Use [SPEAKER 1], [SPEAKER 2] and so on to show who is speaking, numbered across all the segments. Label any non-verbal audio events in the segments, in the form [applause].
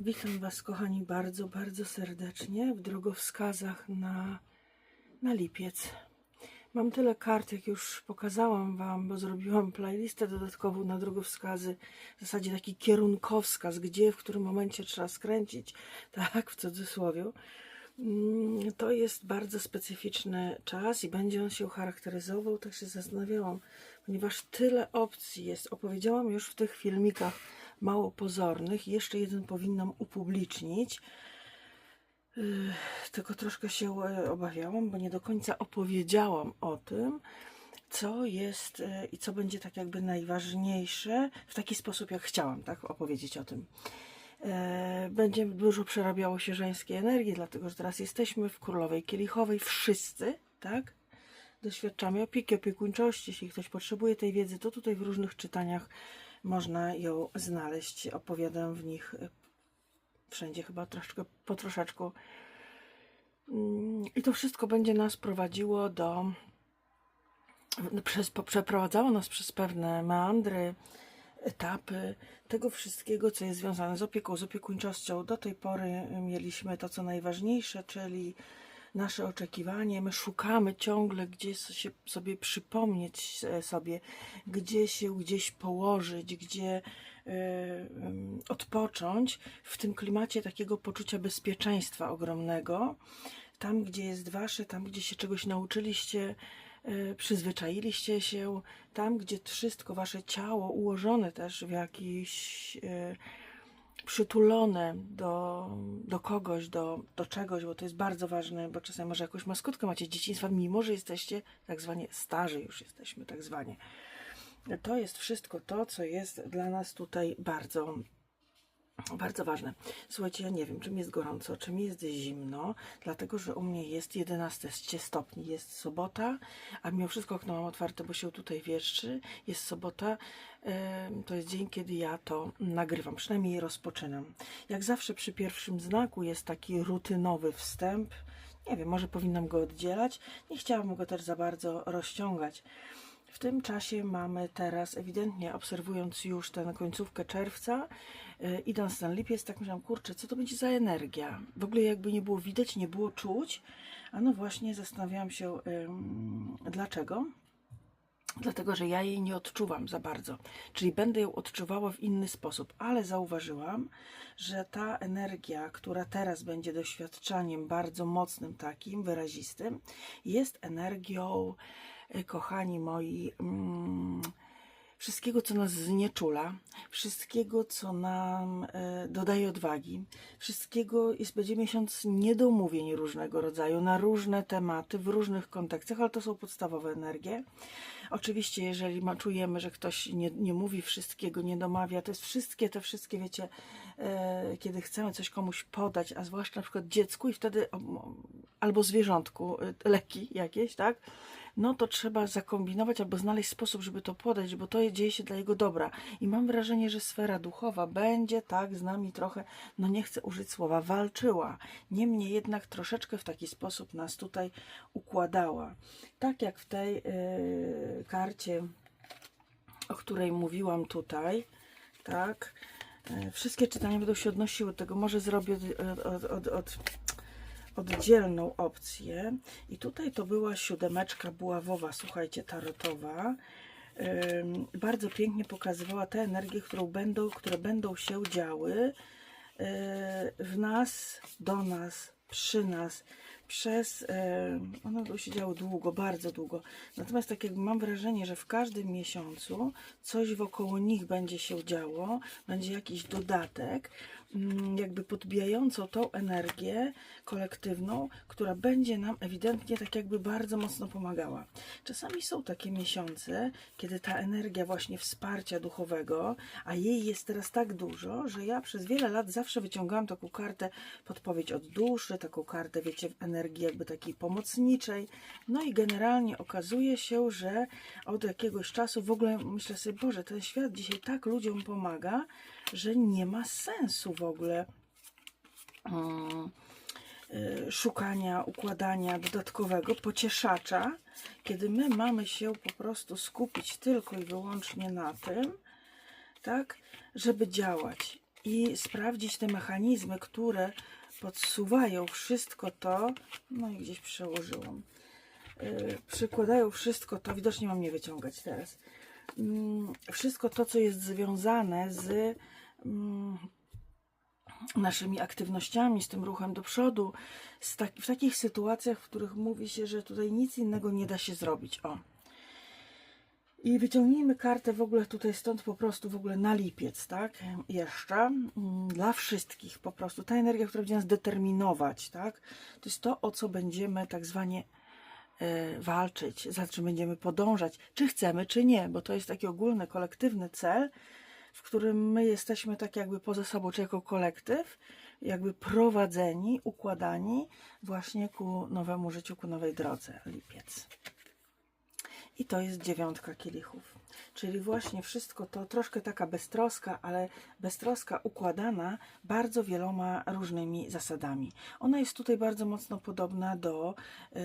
[SPEAKER 1] Witam Was, kochani, bardzo, bardzo serdecznie w drogowskazach na, na lipiec. Mam tyle kart, jak już pokazałam Wam, bo zrobiłam playlistę dodatkową na drogowskazy. W zasadzie taki kierunkowskaz, gdzie, w którym momencie trzeba skręcić, [laughs] tak, w cudzysłowie. Mm, To jest bardzo specyficzny czas i będzie on się charakteryzował, tak się zastanawiałam, ponieważ tyle opcji jest. Opowiedziałam już w tych filmikach mało pozornych. Jeszcze jeden powinnam upublicznić. Yy, Tylko troszkę się e, obawiałam, bo nie do końca opowiedziałam o tym, co jest e, i co będzie tak jakby najważniejsze w taki sposób, jak chciałam tak opowiedzieć o tym. E, Będzie dużo przerabiało się żeńskiej energii, dlatego że teraz jesteśmy w królowej kielichowej, wszyscy, tak? Doświadczamy opieki, opiekuńczości. Jeśli ktoś potrzebuje tej wiedzy, to tutaj w różnych czytaniach można ją znaleźć. Opowiadam w nich e, wszędzie chyba troszeczkę, po troszeczku. Mm, I to wszystko będzie nas prowadziło do. Przez, przeprowadzało nas przez pewne meandry, etapy tego wszystkiego, co jest związane z opieką, z opiekuńczością. Do tej pory mieliśmy to, co najważniejsze, czyli nasze oczekiwanie. My szukamy ciągle, gdzie się sobie przypomnieć sobie, gdzie się gdzieś położyć, gdzie e, odpocząć w tym klimacie takiego poczucia bezpieczeństwa ogromnego. Tam, gdzie jest wasze, tam, gdzie się czegoś nauczyliście, e, przyzwyczailiście się, tam, gdzie wszystko wasze ciało ułożone też w jakiś e, przytulone do, do kogoś, do, do czegoś, bo to jest bardzo ważne, bo czasem może jakąś maskotkę macie z dzieciństwa, mimo że jesteście tak zwanie starzy, już jesteśmy tak zwanie. To jest wszystko to, co jest dla nas tutaj bardzo bardzo ważne. Słuchajcie, ja nie wiem, czym jest gorąco, czym jest zimno, dlatego że u mnie jest 11 stopni, jest sobota, a mimo wszystko okno mam otwarte, bo się tutaj wieszczy. Jest sobota, to jest dzień, kiedy ja to nagrywam, przynajmniej rozpoczynam. Jak zawsze przy pierwszym znaku jest taki rutynowy wstęp. Nie wiem, może powinnam go oddzielać. Nie chciałam go też za bardzo rozciągać. W tym czasie mamy teraz, ewidentnie obserwując już tę końcówkę czerwca, idąc na lipiec, tak myślałam, kurczę, co to będzie za energia? W ogóle jakby nie było widać, nie było czuć. A no właśnie zastanawiałam się, dlaczego. Dlatego, że ja jej nie odczuwam za bardzo. Czyli będę ją odczuwała w inny sposób, ale zauważyłam, że ta energia, która teraz będzie doświadczaniem bardzo mocnym, takim wyrazistym, jest energią, e, kochani moi, mm, wszystkiego, co nas znieczula, wszystkiego, co nam e, dodaje odwagi, wszystkiego jest, będzie miesiąc niedomówień różnego rodzaju, na różne tematy, w różnych kontekstach, ale to są podstawowe energie. Oczywiście, jeżeli ma, czujemy, że ktoś nie, nie mówi wszystkiego, nie domawia, to jest wszystkie te wszystkie, wiecie, e, kiedy chcemy coś komuś podać, a zwłaszcza na przykład dziecku i wtedy albo zwierzątku e, leki jakieś, tak? No to trzeba zakombinować albo znaleźć sposób, żeby to podać, bo to dzieje się dla jego dobra. I mam wrażenie, że sfera duchowa będzie tak z nami trochę, no nie chcę użyć słowa, walczyła. Niemniej jednak troszeczkę w taki sposób nas tutaj układała. Tak jak w tej y, karcie, o której mówiłam tutaj, tak. Y, Wszystkie czytania będą się odnosiły do tego. Może zrobię od, od, od, od oddzielną opcję. I tutaj to była siódemeczka buławowa, słuchajcie, tarotowa. Bardzo pięknie pokazywała te energie, którą będą, które będą się działy yy, w nas, do nas, przy nas, przez. Yy, one będą się działy długo, bardzo długo. Natomiast tak jakby mam wrażenie, że w każdym miesiącu coś wokoło nich będzie się działo, będzie jakiś dodatek, jakby podbijającą tą energię kolektywną, która będzie nam ewidentnie tak jakby bardzo mocno pomagała. Czasami są takie miesiące, kiedy ta energia właśnie wsparcia duchowego, a jej jest teraz tak dużo, że ja przez wiele lat zawsze wyciągałam taką kartę podpowiedź od duszy, taką kartę, wiecie, energii jakby takiej pomocniczej. No i generalnie okazuje się, że od jakiegoś czasu w ogóle myślę sobie, Boże, ten świat dzisiaj tak ludziom pomaga, że nie ma sensu w ogóle mm, y, szukania, układania dodatkowego pocieszacza, kiedy my mamy się po prostu skupić tylko i wyłącznie na tym, tak, żeby działać. i sprawdzić te mechanizmy, które podsuwają wszystko to, no i gdzieś przełożyłam, yy, przykładają wszystko to, widocznie mam nie wyciągać teraz, Mm, wszystko to, co jest związane z naszymi aktywnościami, z tym ruchem do przodu, tak, w takich sytuacjach, w których mówi się, że tutaj nic innego nie da się zrobić. O. I wyciągnijmy kartę w ogóle tutaj stąd po prostu w ogóle na lipiec, tak? Jeszcze mm, dla wszystkich po prostu ta energia, która będzie nas determinować, tak? To jest to, o co będziemy tak zwanie e, walczyć, za czym będziemy podążać, czy chcemy, czy nie, bo to jest taki ogólny, kolektywny cel, w którym my jesteśmy tak jakby poza sobą, czy jako kolektyw, jakby prowadzeni, układani właśnie ku nowemu życiu, ku nowej drodze. Lipiec. I to jest dziewiątka kielichów. Czyli właśnie wszystko to, troszkę taka beztroska, ale beztroska układana bardzo wieloma różnymi zasadami. Ona jest tutaj bardzo mocno podobna do e,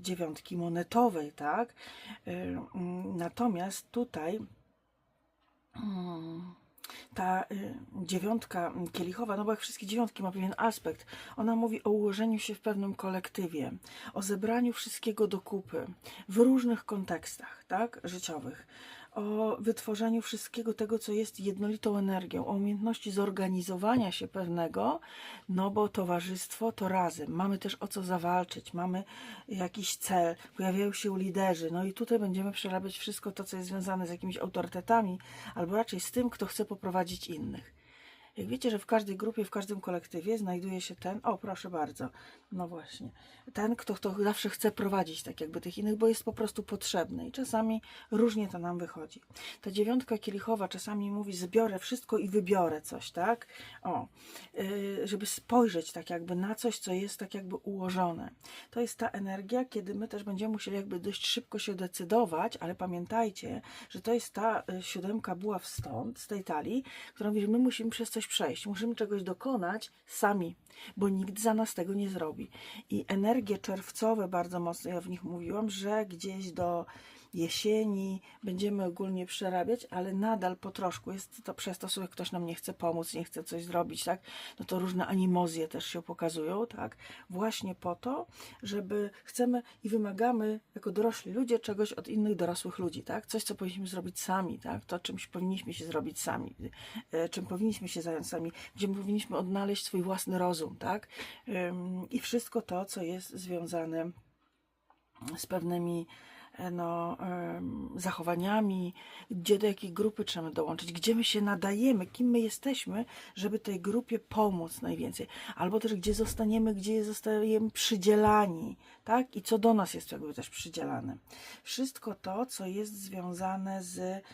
[SPEAKER 1] dziewiątki monetowej, tak? E, mm, natomiast tutaj ta y, dziewiątka kielichowa, no bo jak wszystkie dziewiątki ma pewien aspekt, ona mówi o ułożeniu się w pewnym kolektywie, o zebraniu wszystkiego do kupy w różnych kontekstach, tak, życiowych, o wytworzeniu wszystkiego tego, co jest jednolitą energią, o umiejętności zorganizowania się pewnego, no bo towarzystwo to razem. Mamy też o co zawalczyć, mamy jakiś cel, pojawiają się liderzy, no i tutaj będziemy przerabiać wszystko to, co jest związane z jakimiś autorytetami, albo raczej z tym, kto chce poprowadzić innych. Jak wiecie, że w każdej grupie, w każdym kolektywie znajduje się ten, o proszę bardzo, no właśnie, ten, kto, kto zawsze chce prowadzić tak jakby tych innych, bo jest po prostu potrzebny i czasami różnie to nam wychodzi. Ta dziewiątka kielichowa czasami mówi, zbiorę wszystko i wybiorę coś, tak? O, yy, żeby spojrzeć tak jakby na coś, co jest tak jakby ułożone. To jest ta energia, kiedy my też będziemy musieli jakby dość szybko się decydować, ale pamiętajcie, że to jest ta y, siódemka buław stąd, z tej talii, która mówi, że my musimy przez coś przejść, musimy czegoś dokonać sami, bo nikt za nas tego nie zrobi. I energie czerwcowe, bardzo mocno ja w nich mówiłam, że gdzieś do jesieni będziemy ogólnie przerabiać, ale nadal po troszku jest to przez to, że ktoś nam nie chce pomóc, nie chce coś zrobić, tak? No to różne animozje też się pokazują, tak? Właśnie po to, żeby chcemy i wymagamy jako dorośli ludzie czegoś od innych dorosłych ludzi, tak? Coś, co powinniśmy zrobić sami, tak? To, czymś powinniśmy się zrobić sami, e, czym powinniśmy się zająć sami, gdzie powinniśmy odnaleźć swój własny rozum, tak? I wszystko to, co jest związane z pewnymi no, zachowaniami, gdzie do jakiej grupy trzeba dołączyć, gdzie my się nadajemy, kim my jesteśmy, żeby tej grupie pomóc najwięcej, albo też gdzie zostaniemy, gdzie zostajemy przydzielani, tak? I co do nas jest jakby też przydzielane. Wszystko to, co jest związane z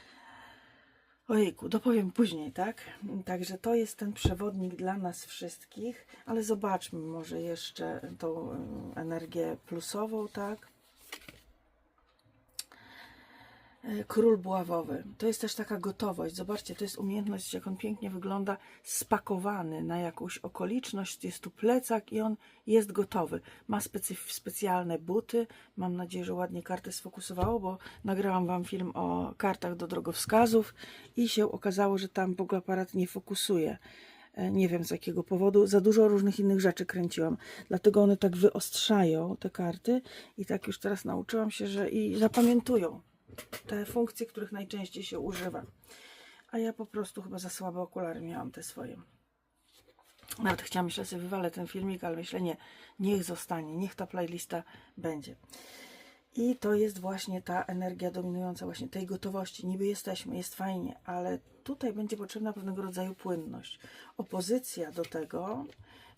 [SPEAKER 1] Ojejku, dopowiem później, tak? Także to jest ten przewodnik dla nas wszystkich, ale zobaczmy może jeszcze tą energię plusową, tak? E, Król buławowy. To jest też taka gotowość. Zobaczcie, to jest umiejętność, jak on pięknie wygląda, spakowany na jakąś okoliczność. Jest tu plecak i on jest gotowy. Ma specjalne buty. Mam nadzieję, że ładnie kartę sfokusowało, bo nagrałam Wam film o kartach do drogowskazów i się okazało, że tam w ogóle aparat nie fokusuje. E, Nie wiem z jakiego powodu. Za dużo różnych innych rzeczy kręciłam. Dlatego one tak wyostrzają te karty i tak już teraz nauczyłam się, że i zapamiętują te funkcje, których najczęściej się używa. A ja po prostu chyba za słabe okulary miałam te swoje. Nawet chciałam jeszcze sobie wywalę ten filmik, ale myślę nie, niech zostanie, niech ta playlista będzie. I to jest właśnie ta energia dominująca właśnie tej gotowości. Niby jesteśmy, jest fajnie, ale tutaj będzie potrzebna pewnego rodzaju płynność. Opozycja do tego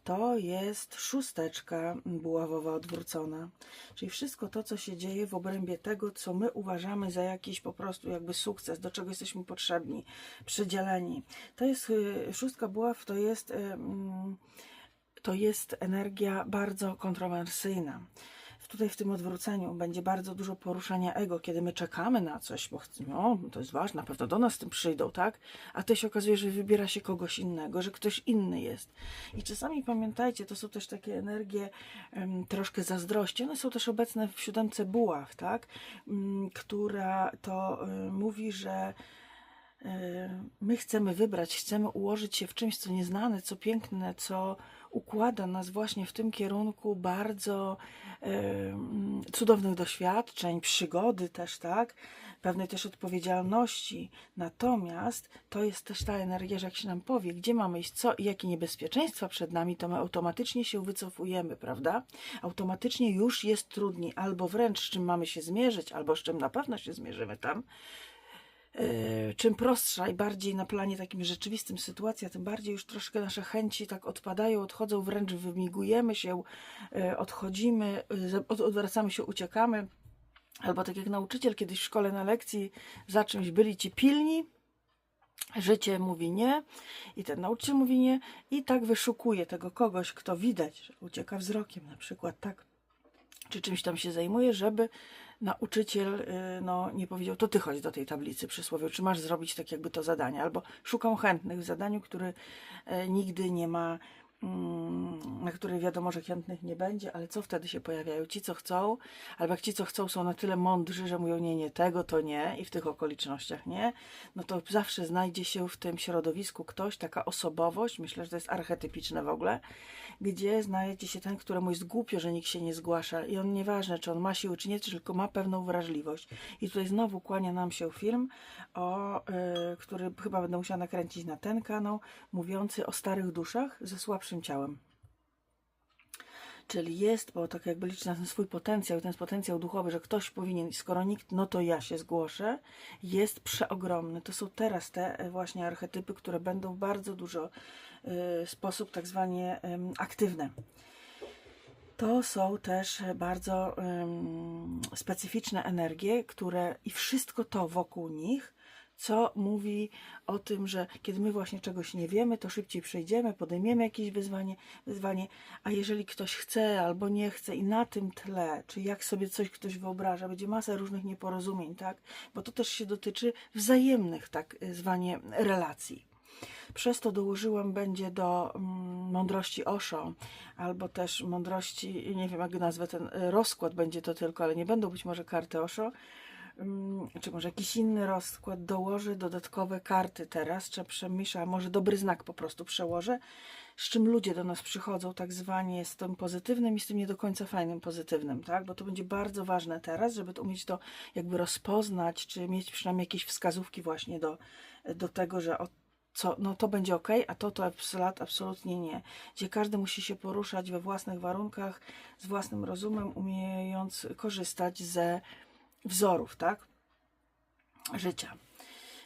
[SPEAKER 1] to jest szósteczka buławowa odwrócona. Czyli wszystko to, co się dzieje w obrębie tego, co my uważamy za jakiś po prostu jakby sukces, do czego jesteśmy potrzebni, przydzieleni. To jest y, szóstka buław, to jest, to jest energia bardzo kontrowersyjna. Tutaj w tym odwróceniu będzie bardzo dużo poruszania ego, kiedy my czekamy na coś, bo chcemy, no to jest ważne, na pewno do nas z tym przyjdą, tak? A to się okazuje, że wybiera się kogoś innego, że ktoś inny jest. I czasami pamiętajcie, to są też takie energie em, troszkę zazdrości. One są też obecne w siódemce buław, tak? Mm, która to y, mówi, że my chcemy wybrać, chcemy ułożyć się w czymś, co nieznane, co piękne, co układa nas właśnie w tym kierunku bardzo em, cudownych doświadczeń, przygody też, tak? Pewnej też odpowiedzialności. Natomiast to jest też ta energia, że jak się nam powie, gdzie mamy iść, co i jakie niebezpieczeństwa przed nami, to my automatycznie się wycofujemy, prawda? Automatycznie już jest trudniej, albo wręcz z czym mamy się zmierzyć, albo z czym na pewno się zmierzymy tam, E, czym prostsza i bardziej na planie takim rzeczywistym sytuacja, tym bardziej już troszkę nasze chęci tak odpadają, odchodzą, wręcz wymigujemy się, e, odchodzimy, e, odwracamy się, uciekamy. Albo tak jak nauczyciel kiedyś w szkole na lekcji za czymś byli ci pilni, życie mówi nie i ten nauczyciel mówi nie i tak wyszukuje tego kogoś, kto widać, że ucieka wzrokiem na przykład, tak czy czymś tam się zajmuje, żeby nauczyciel y, no, nie powiedział, to ty chodź do tej tablicy przysłowie, czy masz zrobić tak jakby to zadanie, albo szukam chętnych w zadaniu, który e, nigdy nie ma, na które wiadomo, że chętnych nie będzie, ale co wtedy się pojawiają? Ci, co chcą, albo jak ci, co chcą, są na tyle mądrzy, że mówią nie, nie, tego to nie i w tych okolicznościach nie, no to zawsze znajdzie się w tym środowisku ktoś, taka osobowość, myślę, że to jest archetypiczne w ogóle, gdzie znajdzie się ten, któremu jest głupio, że nikt się nie zgłasza i on nieważne, czy on ma siły, czy nie, tylko ma pewną wrażliwość. I tutaj znowu kłania nam się film, o, y, który chyba będę musiała nakręcić na ten kanał, mówiący o starych duszach ze słabszym ciałem. Czyli jest, bo tak jakby liczy na ten swój potencjał, ten potencjał duchowy, że ktoś powinien, skoro nikt, no to ja się zgłoszę, jest przeogromny. To są teraz te e, właśnie archetypy, które będą w bardzo dużo y, sposób tak zwanie em, aktywne. To są też bardzo em, specyficzne energie, które i wszystko to wokół nich, co mówi o tym, że kiedy my właśnie czegoś nie wiemy, to szybciej przejdziemy, podejmiemy jakieś wyzwanie, wyzwanie, a jeżeli ktoś chce albo nie chce i na tym tle, czy jak sobie coś ktoś wyobraża, będzie masa różnych nieporozumień, tak? Bo to też się dotyczy wzajemnych, tak zwanie, relacji. Przez to dołożyłam będzie do mm, mądrości Osho, albo też mądrości, nie wiem jak nazwę ten y, rozkład, będzie to tylko, ale nie będą być może karty Osho, czy może jakiś inny rozkład dołoży dodatkowe karty teraz, czy przemyślę, a może dobry znak po prostu przełożę, z czym ludzie do nas przychodzą, tak zwanie z tym pozytywnym i z tym nie do końca fajnym pozytywnym, tak? Bo to będzie bardzo ważne teraz, żeby to umieć to jakby rozpoznać, czy mieć przynajmniej jakieś wskazówki właśnie do, do tego, że o, co, no to będzie ok, a to to absolut, absolutnie nie. Gdzie każdy musi się poruszać we własnych warunkach, z własnym rozumem, umiejąc korzystać ze wzorów, tak? Życia.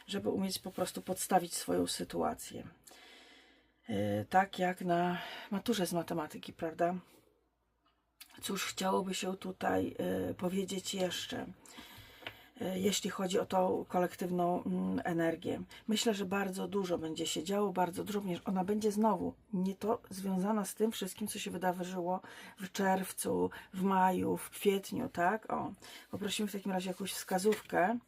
[SPEAKER 1] Żeby umieć po prostu podstawić swoją sytuację. Yy, tak jak na maturze z matematyki, prawda? Cóż chciałoby się tutaj yy, powiedzieć jeszcze? E, jeśli chodzi o tą kolektywną mm, energię. Myślę, że bardzo dużo będzie się działo, bardzo dużo, ponieważ ona będzie znowu nie to związana z tym wszystkim, co się wydarzyło w czerwcu, w maju, w kwietniu, tak? O, poprosimy w takim razie jakąś wskazówkę.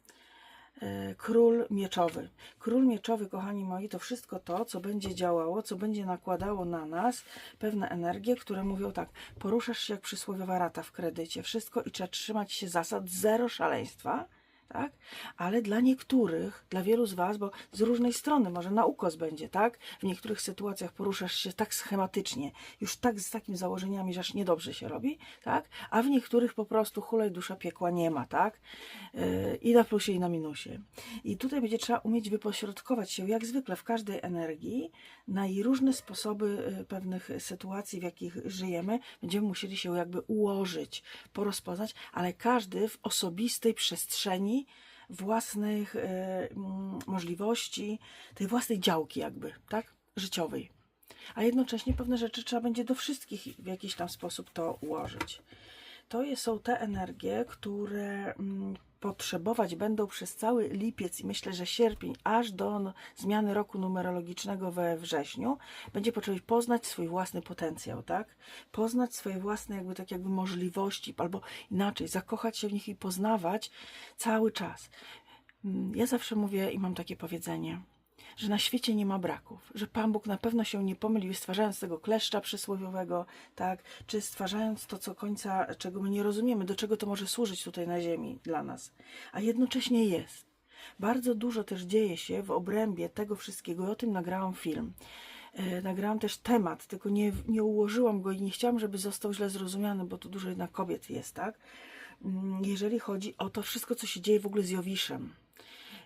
[SPEAKER 1] E, Król mieczowy. Król mieczowy, kochani moi, to wszystko to, co będzie działało, co będzie nakładało na nas pewne energie, które mówią tak, poruszasz się jak przysłowiowa rata w kredycie, wszystko i trzeba trzymać się zasad, zero szaleństwa, tak? Ale dla niektórych, dla wielu z Was, bo z różnej strony, może na ukos będzie, tak? W niektórych sytuacjach poruszasz się tak schematycznie, już tak z takimi założeniami, że aż niedobrze się robi, tak? A w niektórych po prostu hulaj dusza piekła nie ma, tak? Yy, I na plusie, i na minusie. I tutaj będzie trzeba umieć wypośrodkować się, jak zwykle w każdej energii, na jej różne sposoby y, pewnych sytuacji, w jakich żyjemy, będziemy musieli się jakby ułożyć, porozpoznać, ale każdy w osobistej przestrzeni własnych y, mm, możliwości, tej własnej działki jakby, tak? Życiowej. A jednocześnie pewne rzeczy trzeba będzie do wszystkich w jakiś tam sposób to ułożyć. To są te energie, które mm, potrzebować będą przez cały lipiec i myślę, że sierpień, aż do zmiany roku numerologicznego we wrześniu, będzie potrzebować poznać swój własny potencjał, tak? Poznać swoje własne jakby tak jakby możliwości, albo inaczej, zakochać się w nich i poznawać cały czas. Mm, Ja zawsze mówię i mam takie powiedzenie, że na świecie nie ma braków, że Pan Bóg na pewno się nie pomylił, stwarzając tego kleszcza przysłowiowego, tak, czy stwarzając to, co końca, czego my nie rozumiemy, do czego to może służyć tutaj na ziemi dla nas, a jednocześnie jest. Bardzo dużo też dzieje się w obrębie tego wszystkiego i o tym nagrałam film. E, Nagrałam też temat, tylko nie, nie ułożyłam go i nie chciałam, żeby został źle zrozumiany, bo to dużo jednak kobiet jest, tak? Mm, Jeżeli chodzi o to wszystko, co się dzieje w ogóle z Jowiszem.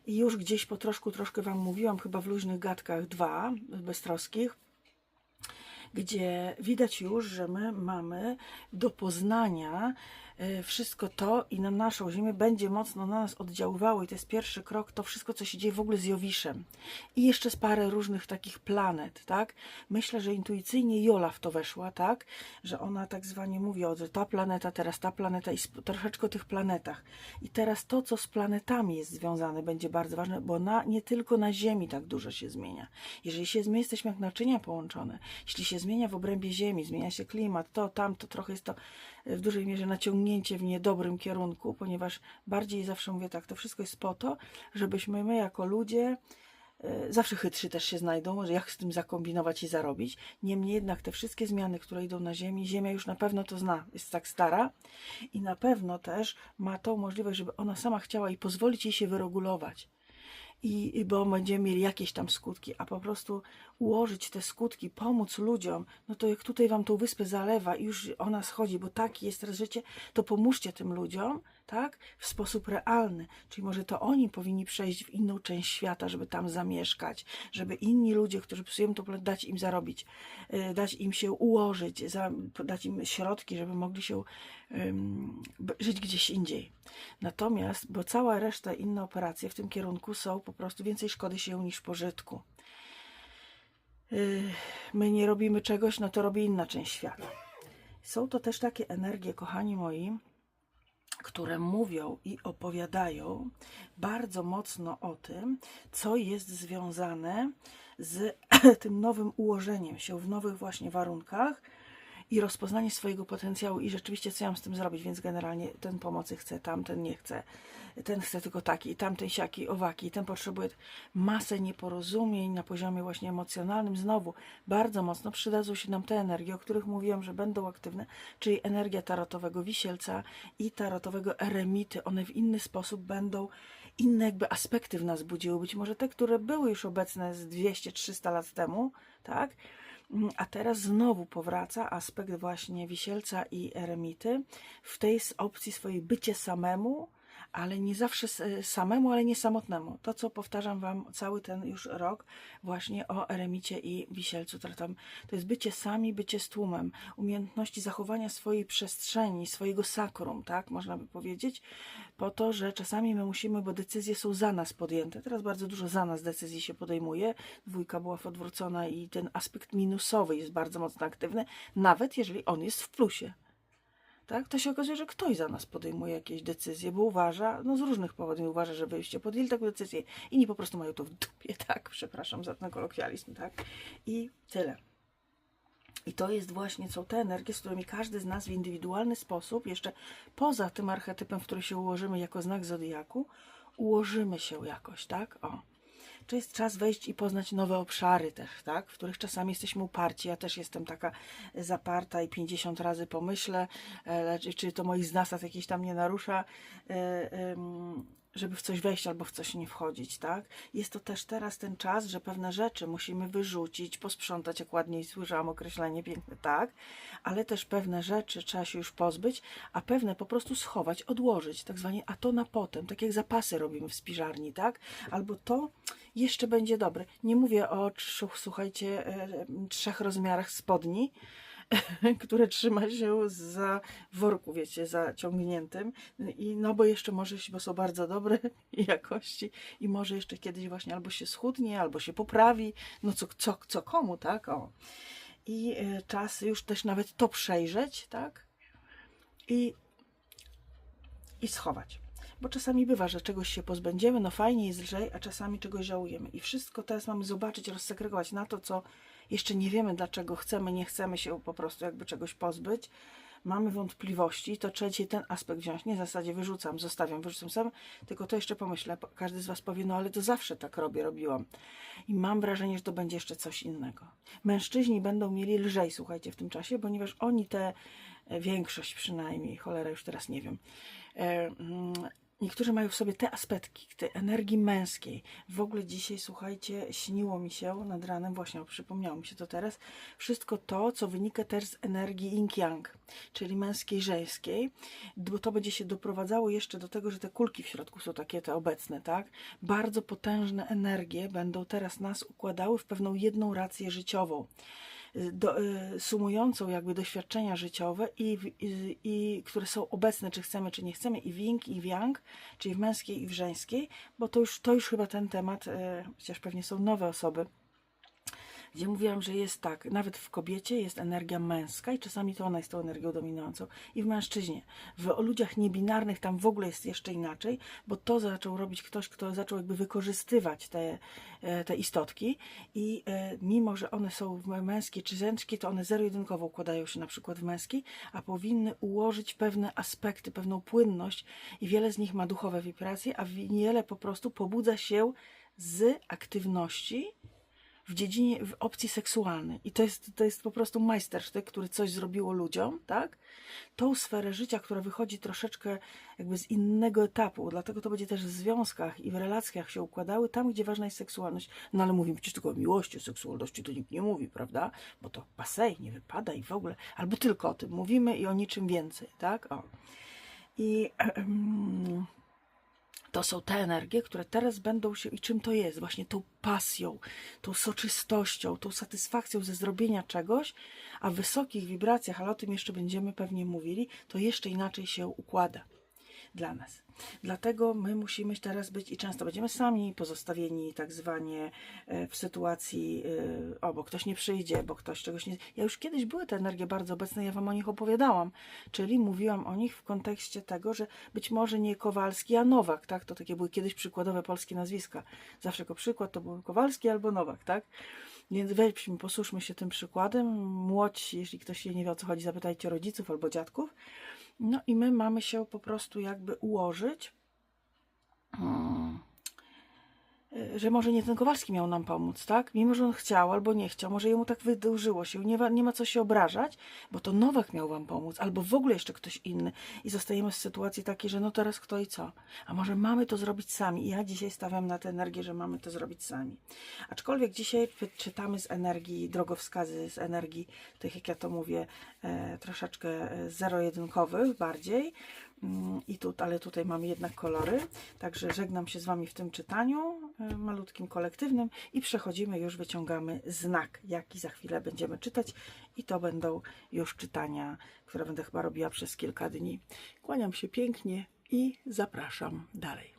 [SPEAKER 1] I już gdzieś po troszku, troszkę Wam mówiłam, chyba w luźnych gadkach dwa, beztroskich, gdzie widać już, że my mamy do poznania wszystko to i na naszą ziemię będzie mocno na nas oddziaływało i to jest pierwszy krok, to wszystko, co się dzieje w ogóle z Jowiszem. I jeszcze z parę różnych takich planet, tak? Myślę, że intuicyjnie Jola w to weszła, tak? Że ona tak zwanie mówi, o, że ta planeta, teraz ta planeta i troszeczkę o tych planetach. I teraz to, co z planetami jest związane, będzie bardzo ważne, bo na, nie tylko na Ziemi tak dużo się zmienia. Jeżeli się zmienia, jesteśmy jak naczynia połączone. Jeśli się zmienia w obrębie Ziemi, zmienia się klimat, to, tam, to trochę jest to w dużej mierze w niedobrym kierunku, ponieważ bardziej zawsze mówię tak, to wszystko jest po to, żebyśmy my jako ludzie e, zawsze chytrzy też się znajdą, jak z tym zakombinować i zarobić. Niemniej jednak te wszystkie zmiany, które idą na Ziemi, Ziemia już na pewno to zna, jest tak stara i na pewno też ma tą możliwość, żeby ona sama chciała i pozwolić jej się wyregulować. I, bo będziemy mieli jakieś tam skutki, a po prostu ułożyć te skutki, pomóc ludziom, no to jak tutaj wam tą wyspę zalewa i już ona schodzi, bo takie jest teraz życie, to pomóżcie tym ludziom, tak, w sposób realny. Czyli może to oni powinni przejść w inną część świata, żeby tam zamieszkać, żeby inni ludzie, którzy psują to planetę, dać im zarobić, y, dać im się ułożyć, dać im środki, żeby mogli się b- żyć gdzieś indziej. Natomiast, bo cała reszta inne operacje w tym kierunku są po prostu więcej szkody się niż pożytku. Yy, My nie robimy czegoś, no to robi inna część świata. Są to też takie energie, kochani moi, które mówią i opowiadają bardzo mocno o tym, co jest związane z [clears throat] tym nowym ułożeniem się w nowych właśnie warunkach i rozpoznanie swojego potencjału i rzeczywiście co ja mam z tym zrobić, więc generalnie ten pomocy chce, tamten nie chce, ten chce tylko taki, tamten siaki, owaki, ten potrzebuje masę nieporozumień na poziomie właśnie emocjonalnym. Znowu, bardzo mocno przydadzą się nam te energie, o których mówiłam, że będą aktywne, czyli energia tarotowego wisielca i tarotowego eremity. One w inny sposób będą inne jakby aspekty w nas budziły, być może te, które były już obecne z 200-300 lat temu, tak? Mm, A teraz znowu powraca aspekt właśnie wisielca i eremity w tej opcji swojej bycie samemu, ale nie zawsze samemu, ale nie samotnemu. To, co powtarzam Wam cały ten już rok właśnie o eremicie i wisielcu. To, tam, to jest bycie sami, bycie z tłumem, umiejętności zachowania swojej przestrzeni, swojego sakrum, tak można by powiedzieć, po to, że czasami my musimy, bo decyzje są za nas podjęte. Teraz bardzo dużo za nas decyzji się podejmuje. Dwójka była odwrócona i ten aspekt minusowy jest bardzo mocno aktywny, nawet jeżeli on jest w plusie. Tak? To się okazuje, że ktoś za nas podejmuje jakieś decyzje, bo uważa, no z różnych powodów uważa, że byście podjęli taką decyzję. Inni po prostu mają to w dupie, [laughs] tak? Przepraszam za ten kolokwializm, tak? I tyle. I to jest właśnie, są te energie, z którymi każdy z nas w indywidualny sposób, jeszcze poza tym archetypem, w który się ułożymy jako znak zodiaku, ułożymy się jakoś, tak? O. Czy jest czas wejść i poznać nowe obszary też, tak? W których czasami jesteśmy uparci. Ja też jestem taka zaparta i 50 razy pomyślę, e, czy, to moich zasad jakiś tam nie narusza, e, żeby w coś wejść albo w coś nie wchodzić, tak? Jest to też teraz ten czas, że pewne rzeczy musimy wyrzucić, posprzątać, jak ładniej słyszałam określenie piękne, tak? Ale też pewne rzeczy trzeba się już pozbyć, a pewne po prostu schować, odłożyć, tak zwanie, a to na potem, tak jak zapasy robimy w spiżarni, tak? Albo to jeszcze będzie dobre. Nie mówię o, słuchajcie, e, trzech rozmiarach spodni, [laughs] które trzyma się za worku, wiecie, zaciągniętym. I no bo jeszcze może, bo są bardzo dobre [laughs] jakości i może jeszcze kiedyś właśnie albo się schudnie, albo się poprawi, no co, co, co komu, tak? O. I e, czas już też nawet to przejrzeć, tak? I, i schować. Bo czasami bywa, że czegoś się pozbędziemy, no fajnie jest lżej, a czasami czegoś żałujemy. I wszystko teraz mamy zobaczyć, rozsegregować na to, co jeszcze nie wiemy, dlaczego chcemy, nie chcemy się po prostu jakby czegoś pozbyć. Mamy wątpliwości, to trzeba dzisiaj ten aspekt wziąć. Nie w zasadzie wyrzucam, zostawiam, wyrzucam sam, tylko to jeszcze pomyślę. Każdy z Was powie, no ale to zawsze tak robię, robiłam. I mam wrażenie, że to będzie jeszcze coś innego. Mężczyźni będą mieli lżej, słuchajcie, w tym czasie, ponieważ oni te, większość przynajmniej, cholera już teraz nie wiem, e, mm, niektórzy mają w sobie te aspekty tej energii męskiej. W ogóle dzisiaj, słuchajcie, śniło mi się nad ranem, właśnie przypomniało mi się to teraz, wszystko to, co wynika też z energii yin-yang, czyli męskiej, żeńskiej, bo to będzie się doprowadzało jeszcze do tego, że te kulki w środku są takie te obecne, tak? Bardzo potężne energie będą teraz nas układały w pewną jedną rację życiową do, y, sumującą jakby doświadczenia życiowe i, i, i które są obecne, czy chcemy, czy nie chcemy, i w yin, i w yang, czyli w męskiej i w żeńskiej, bo to już, to już chyba ten temat, y, chociaż pewnie są nowe osoby, gdzie mówiłam, że jest tak, nawet w kobiecie jest energia męska i czasami to ona jest tą energią dominującą i w mężczyźnie. W o ludziach niebinarnych tam w ogóle jest jeszcze inaczej, bo to zaczął robić ktoś, kto zaczął jakby wykorzystywać te, e, te istotki i e, mimo, że one są męskie czy żeńskie, to one zero-jedynkowo układają się na przykład w męskiej, a powinny ułożyć pewne aspekty, pewną płynność i wiele z nich ma duchowe wibracje, a wiele po prostu pobudza się z aktywności w dziedzinie, w opcji seksualnej. I to jest, to jest po prostu majstersztyk, który coś zrobiło ludziom, tak? Tą sferę życia, która wychodzi troszeczkę jakby z innego etapu, dlatego to będzie też w związkach i w relacjach się układały, tam, gdzie ważna jest seksualność. No ale mówimy przecież tylko o miłości, o seksualności to nikt nie mówi, prawda? Bo to pasej, nie wypada i w ogóle. Albo tylko o tym mówimy i o niczym więcej, tak? O. I... [clears throat] To są te energie, które teraz będą się. I czym to jest? Właśnie tą pasją, tą soczystością, tą satysfakcją ze zrobienia czegoś, a w wysokich wibracjach, ale o tym jeszcze będziemy pewnie mówili, to jeszcze inaczej się układa dla nas. Dlatego my musimy teraz być i często będziemy sami pozostawieni tak zwanie e, w sytuacji, e, o, bo ktoś nie przyjdzie, bo ktoś czegoś nie... Ja już kiedyś były te energie bardzo obecne, ja Wam o nich opowiadałam, czyli mówiłam o nich w kontekście tego, że być może nie Kowalski, a Nowak, tak? To takie były kiedyś przykładowe polskie nazwiska. Zawsze jako przykład to był Kowalski albo Nowak, tak? Więc weźmy, posłuszmy się tym przykładem. Młodzi, jeśli ktoś się nie wie o co chodzi, zapytajcie rodziców albo dziadków. No i my mamy się po prostu jakby ułożyć, hmm, że może nie ten Kowalski miał nam pomóc, tak? Mimo, że on chciał albo nie chciał, może jemu tak wydłużyło się, nie, nie ma co się obrażać, bo to Nowak miał wam pomóc, albo w ogóle jeszcze ktoś inny i zostajemy w sytuacji takiej, że no teraz kto i co? A może mamy to zrobić sami? Ja dzisiaj stawiam na tę energię, że mamy to zrobić sami. Aczkolwiek dzisiaj czytamy z energii, drogowskazy z energii, tych jak ja to mówię, e, troszeczkę e, zero-jedynkowych bardziej. Mm, I tu, ale tutaj mamy jednak kolory. Także żegnam się z Wami w tym czytaniu e, malutkim, kolektywnym i przechodzimy, już wyciągamy znak, jaki za chwilę będziemy czytać. I to będą już czytania, które będę chyba robiła przez kilka dni. Kłaniam się pięknie i zapraszam dalej.